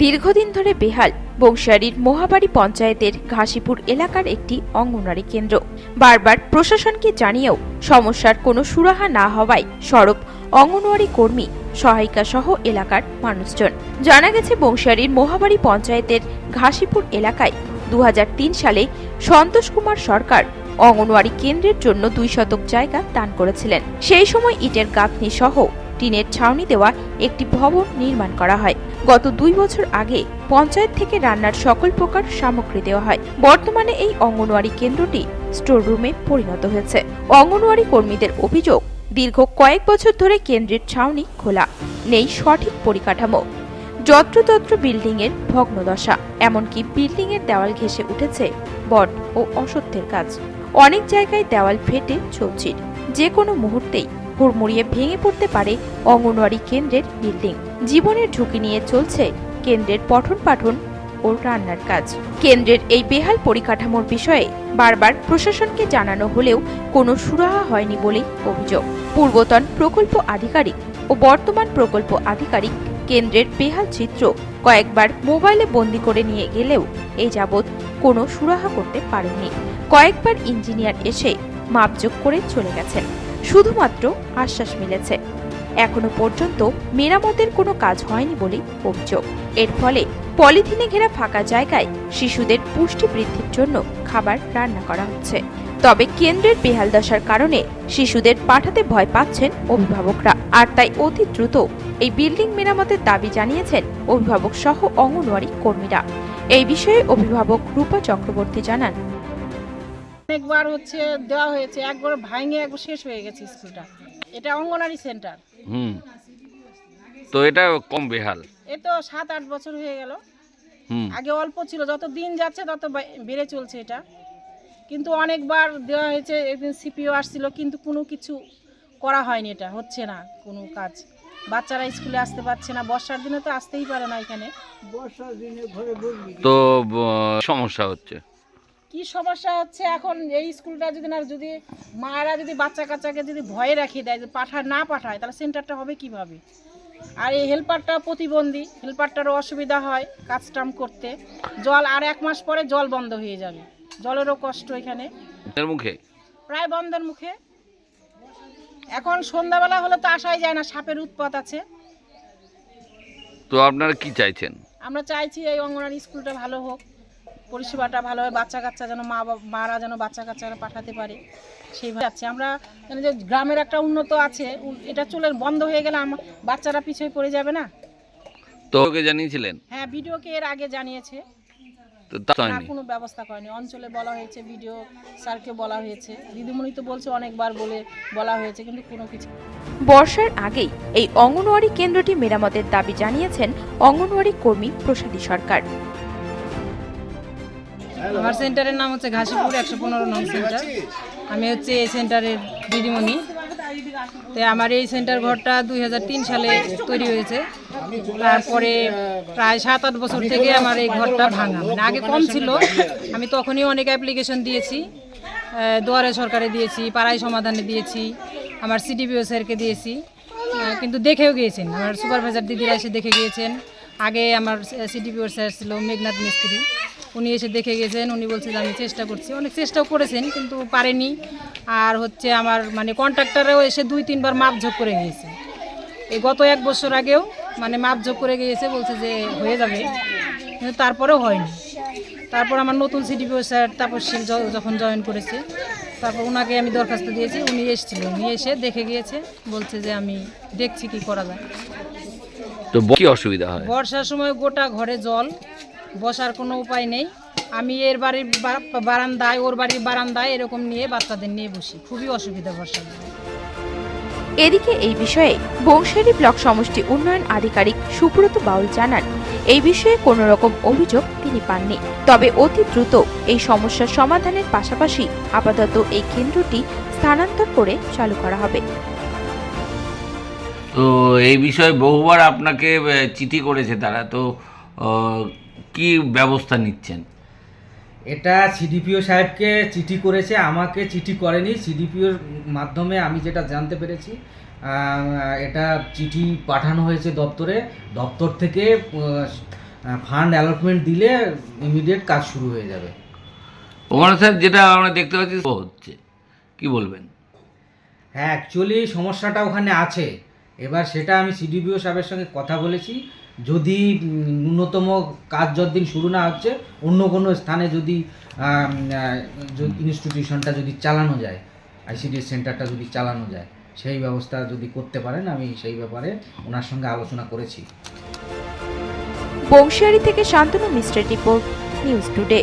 দীর্ঘদিন ধরে বেহাল। বংশিয়ারির মোহাবাড়ি পঞ্চায়েতের ঘাসিপুর এলাকার একটি অঙ্গনওয়াড়ি কেন্দ্র। বারবার প্রশাসনকে জানিয়েও সমস্যার কোনো সুরাহা না হওয়ায় সরব অঙ্গনওয়াড়ি কর্মী সহায়িকা সহ এলাকার মানুষজন। জানা গেছে বংশিয়ারির মোহাবাড়ি পঞ্চায়েতের ঘাসিপুর এলাকায় দু হাজার তিন সালে সন্তোষ কুমার সরকার অঙ্গনওয়াড়ি কেন্দ্রের জন্য দুই শতক জায়গা দান করেছিলেন। সেই সময় ইটের গাঁথনি সহ টিনের ছাউনি দেওয়া একটি ভবন নির্মাণ করা হয়। গত দুই বছর আগে পঞ্চায়েত থেকে রান্নার সকল প্রকার সামগ্রী দেওয়া হয়। বর্তমানে এই অঙ্গনওয়াড়ি কেন্দ্রটি স্টোর রুমে পরিণত হয়েছে। অঙ্গনওয়াড়ি কর্মীদের অভিযোগ, দীর্ঘ কয়েক বছর ধরে কেন্দ্রের ছাউনি খোলা, নেই সঠিক পরিকাঠামো, যত্রতত্র বিল্ডিং এর ভগ্নদশা এমনকি বিল্ডিং এর দেওয়াল ঘেঁষে উঠেছে বট ও অসত্যের কাজ। অনেক জায়গায় দেওয়াল ফেটে চৌচির যে কোনো মুহূর্তেই হুড়মুড়িয়ে ভেঙে পড়তে পারে অঙ্গনওয়াড়ি কেন্দ্রের বিল্ডিং। জীবনের ঝুঁকি নিয়ে চলছে কেন্দ্রের পঠন পাঠন ও রান্নার কাজ। কেন্দ্রের এই বেহাল পরিকাঠামোর বিষয়ে বারবার প্রশাসনকে জানানো হলেও কোনো সুরাহা হয়নি বলেই অভিযোগ। পূর্বতন প্রকল্প আধিকারিক ও বর্তমান প্রকল্প আধিকারিক কেন্দ্রের বেহাল চিত্র কয়েকবার মোবাইলে বন্দি করে নিয়ে গেলেও এই যাবৎ কোনো সুরাহা করতে পারেননি। কয়েকবার ইঞ্জিনিয়ার এসে মাপযোগ করে চলে গেছেন। শুধুমাত্র আশ্বাস মিলেছে। এখনও পর্যন্ত মেরামতের কোনো কাজ হয়নি বলে অভিযোগ। এর ফলে পলিথিনে ঘেরা ফাঁকা জায়গায় শিশুদের পুষ্টি বৃদ্ধির জন্য খাবার রান্না করা হচ্ছে। তবে কেন্দ্রের বেহাল দশার কারণে শিশুদের পাঠাতে ভয় পাচ্ছেন অভিভাবকরা। আর তাই অতি দ্রুত এই বিল্ডিং মেরামতের দাবি জানিয়েছেন অভিভাবক সহ অঙ্গনওয়াড়ি কর্মীরা। এই বিষয়ে অভিভাবক রূপা চক্রবর্তী জানান। অনেকবার হচ্ছে দেওয়া হয়েছে একবার ভাঙে একবার শেষ হয়ে গেছে স্কুলটা। এটা অঙ্গনারী সেন্টার। হুম। তো এটা কম বেহাল? এ তো সাত আট বছর হয়ে গেল। আগে অল্প ছিল যত দিন যাচ্ছে তত বেড়ে চলছে এটা। কিন্তু অনেকবার দেওয়া হয়েছে একদিন সিপিও আসছিল কিন্তু কোনো কিছু করা হয়নি এটা হচ্ছে না কোনো কাজ। বাচ্চারা স্কুলে আসতে পারছে না বর্ষার দিনে তো আসতেই পারে না এখানে। বর্ষার দিনে ঘরে তো সমস্যা হচ্ছে। কি সমস্যা হচ্ছে এখন? এই স্কুলটা যদি না যদি মায়েরা যদি বাচ্চা কাচ্চাকে যদি ভয়ে রাখিয়ে দেয় যে পাঠায় না পাঠায় তাহলে সেন্টারটা হবে কীভাবে? আর এই হেল্পারটা প্রতিবন্ধী হেল্পারটারও অসুবিধা হয় কাজ টাম করতে। জল আর এক মাস পরে জল বন্ধ হয়ে যাবে। জলেরও কষ্ট এখানে। মুখে? প্রায় বন্ধের মুখে। এখন সন্ধ্যাবেলা হলে তো আসাই যায় না সাপের উৎপাত আছে। তো আপনারা কি চাইছেন? আমরা চাইছি এই অঙ্গনারী স্কুলটা ভালো হোক। পরিষেবাটা ভালো হয় বাচ্চা কাচ্চা যেন মা বাবা মারা যেন বাচ্চা কাচ্চারা পাঠাতে পারে সেইভাবে যাচ্ছে। আমরা জানি যে গ্রামের একটা উন্নত আছে এটা চলে বন্ধ হয়ে গেলে আমার বাচ্চারা পিছিয়ে পড়ে যাবে না? তো ওকে জানিয়েছিলেন? হ্যাঁ ভিডিওকে এর আগে জানিয়েছে। তো তা কোনো ব্যবস্থা করেনি। অঞ্চলে বলা হয়েছে ভিডিও স্যারকে বলা হয়েছে। দিদিমণি তো বলছে অনেকবার বলে বলা হয়েছে কিন্তু কোনো কিছু বর্ষার আগেই এই অঙ্গনওয়াড়ি কেন্দ্রটি মেরামতের দাবি জানিয়েছেন অঙ্গনওয়াড়ি কর্মী প্রসাদী সরকার। আমার সেন্টারের নাম হচ্ছে ঘাসিপুর একশো পনেরো নং সেন্টার। আমি হচ্ছে এই সেন্টারের দিদিমণি। তো আমার এই সেন্টার ঘরটা দুই হাজার তিন সালে তৈরি হয়েছে। তারপরে প্রায় সাত আট বছর থেকে আমার এই ঘরটা ভাঙা। মানে আগে কম ছিল। আমি তখনই অনেক অ্যাপ্লিকেশন দিয়েছি। দুয়ারে সরকারে দিয়েছি পাড়ায় সমাধানে দিয়েছি আমার সিডিপিও স্যারকে দিয়েছি। কিন্তু দেখেও গিয়েছেন। আমার সুপারভাইজার দিদিরা এসে দেখে গিয়েছেন। আগে আমার সিডিপিও স্যার ছিল মেঘনাথ মিস্ত্রি। উনি এসে দেখে গেছেন উনি বলছে যে আমি চেষ্টা করছি। অনেক চেষ্টাও করেছেন কিন্তু পারেনি। আর হচ্ছে আমার মানে কন্ট্রাক্টরও এসে দুই তিনবার মাপঝোপ করে গিয়েছে। এই গত এক বছর আগেও মানে মাপঝোপ করে গিয়েছে বলছে যে হয়ে যাবে। কিন্তু তারপরেও হয়নি। তারপর আমার নতুন সিডিপিও স্যার তাপসশীল য- যখন জয়েন করেছে তারপর ওনাকে আমি দরখাস্ত দিয়েছি উনি এসেছিল। উনি এসে দেখে গিয়েছে বলছে যে আমি দেখছি কি করা যায়। তো কি অসুবিধা হয়? বর্ষার সময় গোটা ঘরে জল বসার কোনো উপায় নেই। আমি এর বাড়ির বারান্দায় ওর বাড়ির বারান্দায় এরকম নিয়ে বাচ্চাদের নিয়ে বসি। খুবই অসুবিধা বর্ষার এদিকে এই বিষয়ে বংশালী ব্লক সমষ্টি উন্নয়ন আধিকারিক সুব্রত বাউল জানান এই বিষয়ে কোনো রকম অভিযোগ তিনি পাননি। তবে অতি দ্রুত এই সমস্যার সমাধানের পাশাপাশি আপাতত এই কেন্দ্রটি স্থানান্তর করে চালু করা হবে। তো এই বিষয়ে বহুবার আপনাকে চিঠি করেছে তারা। তো কি ব্যবস্থা নিচ্ছেন? এটা সিডিপিও সাহেবকে চিঠি করেছে আমাকে চিঠি করেনি। সিডিপিওর মাধ্যমে আমি যেটা জানতে পেরেছি এটা চিঠি পাঠানো হয়েছে দপ্তরে। দপ্তর থেকে ফান্ড অ্যালটমেন্ট দিলে ইমিডিয়েট কাজ শুরু হয়ে যাবে। ওখানে স্যার যেটা আমরা দেখতে পাচ্ছি হচ্ছে। কি বলবেন? হ্যাঁ অ্যাকচুয়ালি সমস্যাটা ওখানে আছে। এবার সেটা আমি সিডিপিও সাহেবের সঙ্গে কথা বলেছি। যদি ন্যূনতম কাজ যতদিন শুরু না হচ্ছে, অন্য কোনো স্থানে যদি ইনস্টিটিউশনটা যদি চালানো যায় আইসিডিএস সেন্টারটা যদি চালানো যায়, সেই ব্যবস্থা যদি করতে পারেন, আমি সেই ব্যাপারে ওনার সঙ্গে আলোচনা করেছি। বংশিয়ারি থেকে শান্তনু মিশ্রের রিপোর্ট, নিউজ টুডে।